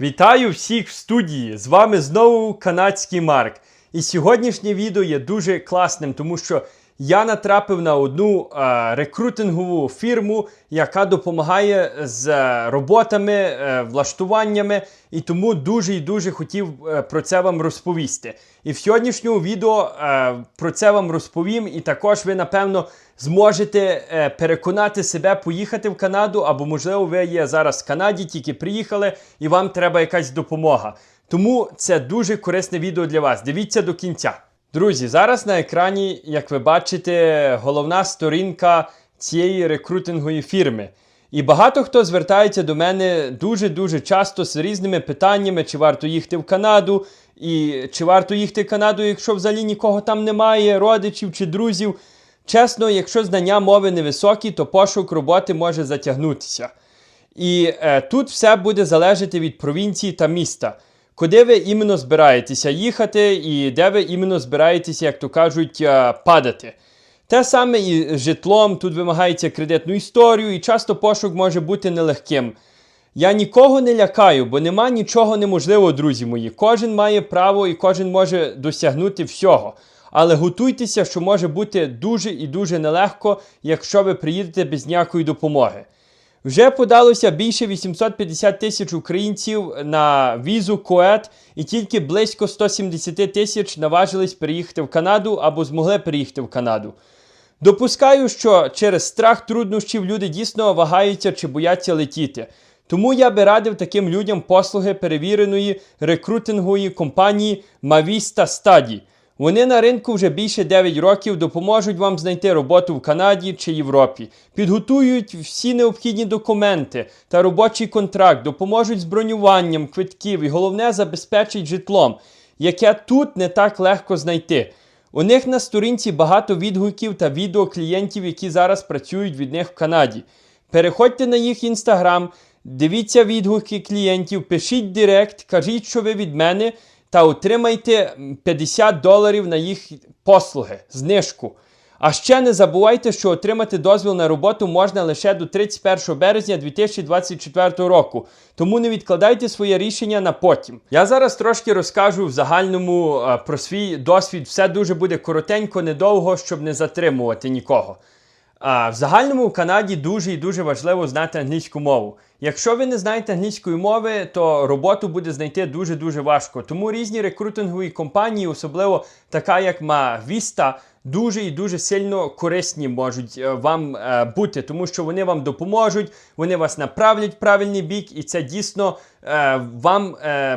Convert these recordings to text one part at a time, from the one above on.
Вітаю всіх в студії! З вами знову канадський Марк. І сьогоднішнє відео є дуже класним, тому що я натрапив на одну е, рекрутингову фірму, яка допомагає з е, роботами, е, влаштуваннями, і тому дуже і дуже хотів е, про це вам розповісти. І в сьогоднішньому відео е, про це вам розповім, і також ви, напевно, зможете е, переконати себе поїхати в Канаду, або, можливо, ви є зараз в Канаді, тільки приїхали, і вам треба якась допомога. Тому це дуже корисне відео для вас. Дивіться до кінця. Друзі, зараз на екрані, як ви бачите, головна сторінка цієї рекрутингової фірми. І багато хто звертається до мене дуже-дуже часто з різними питаннями, чи варто їхати в Канаду, і чи варто їхати в Канаду, якщо взагалі нікого там немає, родичів чи друзів. Чесно, якщо знання мови невисокі, то пошук роботи може затягнутися. І е, тут все буде залежати від провінції та міста. Куди ви іменно збираєтеся їхати, і де ви іменно збираєтеся, як то кажуть, е, падати. Те саме і з житлом, тут вимагається кредитну історію, і часто пошук може бути нелегким. Я нікого не лякаю, бо нема нічого неможливого, друзі мої. Кожен має право і кожен може досягнути всього. Але готуйтеся, що може бути дуже і дуже нелегко, якщо ви приїдете без ніякої допомоги. Вже подалося більше 850 тисяч українців на візу КОЕТ, і тільки близько 170 тисяч наважились переїхати в Канаду або змогли переїхати в Канаду. Допускаю, що через страх труднощів люди дійсно вагаються чи бояться летіти. Тому я би радив таким людям послуги перевіреної рекрутингової компанії Mavista Study. Вони на ринку вже більше 9 років допоможуть вам знайти роботу в Канаді чи Європі, підготують всі необхідні документи та робочий контракт, допоможуть з бронюванням квитків і головне забезпечать житлом, яке тут не так легко знайти. У них на сторінці багато відгуків та відео клієнтів, які зараз працюють від них в Канаді. Переходьте на їх інстаграм, дивіться відгуки клієнтів, пишіть директ, кажіть, що ви від мене, та отримайте 50 доларів на їх послуги, знижку. А ще не забувайте, що отримати дозвіл на роботу можна лише до 31 березня 2024 року. Тому не відкладайте своє рішення на потім. Я зараз трошки розкажу в загальному е, про свій досвід. Все дуже буде коротенько, недовго, щоб не затримувати нікого. А в загальному в Канаді дуже і дуже важливо знати англійську мову. Якщо ви не знаєте англійської мови, то роботу буде знайти дуже дуже важко. Тому різні рекрутингові компанії, особливо така як Mavista, дуже і дуже сильно корисні можуть е, вам е, бути, тому що вони вам допоможуть, вони вас направлять в правильний бік, і це дійсно е, вам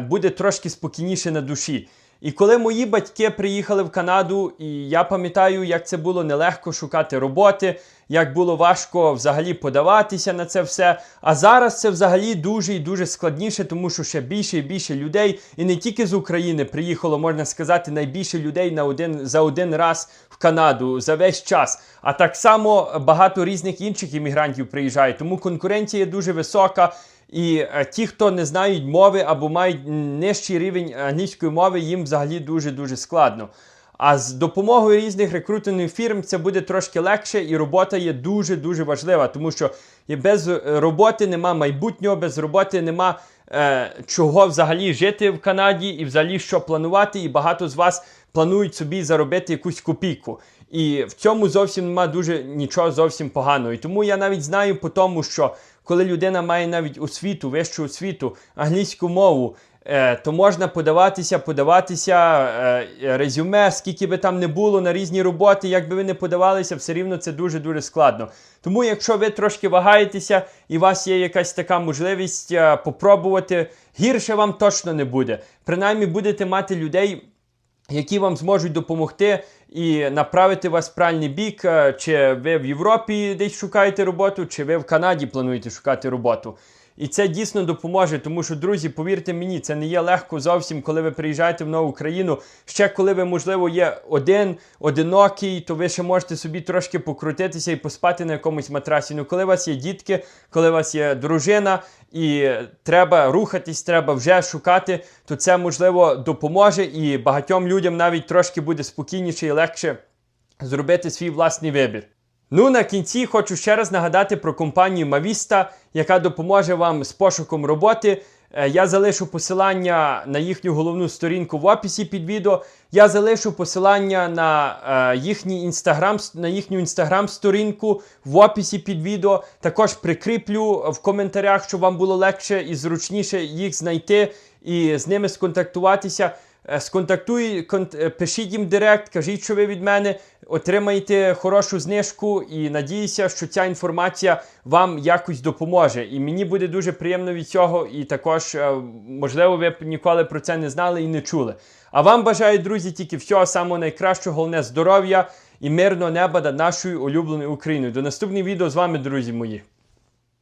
буде трошки спокійніше на душі. І коли мої батьки приїхали в Канаду, і я пам'ятаю, як це було нелегко шукати роботи, як було важко взагалі подаватися на це все. А зараз це взагалі дуже і дуже складніше, тому що ще більше і більше людей, і не тільки з України приїхало, можна сказати, найбільше людей на один за один раз в Канаду за весь час. А так само багато різних інших іммігрантів приїжджають. Тому конкуренція дуже висока. І е, ті, хто не знають мови або мають нижчий рівень англійської мови, їм взагалі дуже-дуже складно. А з допомогою різних рекрутингових фірм це буде трошки легше, і робота є дуже-дуже важлива, тому що без роботи нема майбутнього, без роботи нема е, чого взагалі жити в Канаді і взагалі що планувати. І багато з вас планують собі заробити якусь копійку. І в цьому зовсім нема дуже нічого зовсім поганого. І тому я навіть знаю по тому, що коли людина має навіть освіту, вищу освіту, англійську мову, е, то можна подаватися, подаватися е, резюме, скільки би там не було на різні роботи, як би ви не подавалися, все рівно це дуже-дуже складно. Тому, якщо ви трошки вагаєтеся і у вас є якась така можливість е, попробувати, гірше вам точно не буде. Принаймні будете мати людей які вам зможуть допомогти і направити вас в правильний бік, е, чи ви в Європі десь шукаєте роботу, чи ви в Канаді плануєте шукати роботу. І це дійсно допоможе, тому що, друзі, повірте мені, це не є легко зовсім, коли ви приїжджаєте в нову країну. Ще коли ви, можливо, є один, одинокий, то ви ще можете собі трошки покрутитися і поспати на якомусь матрасі. Ну, коли у вас є дітки, коли у вас є дружина, і треба рухатись, треба вже шукати, то це можливо допоможе, і багатьом людям навіть трошки буде спокійніше і легше зробити свій власний вибір. Ну, на кінці хочу ще раз нагадати про компанію Mavista, яка допоможе вам з пошуком роботи. Е, Я залишу посилання на їхню головну сторінку в описі під відео. Я залишу посилання на, е, їхній інстаграм, на їхню інстаграм-сторінку в описі під відео. Також прикріплю в коментарях, щоб вам було легше і зручніше їх знайти і з ними сконтактуватися. Е, Сконтактуй, е, пишіть їм директ, кажіть, що ви від мене отримаєте хорошу знижку і надіюся, що ця інформація вам якось допоможе. І мені буде дуже приємно від цього. І також, е, можливо, ви б ніколи про це не знали і не чули. А вам бажаю, друзі, тільки всього самого найкращого, головне здоров'я і мирного неба над нашою улюбленою Україною. До наступних відео з вами, друзі мої.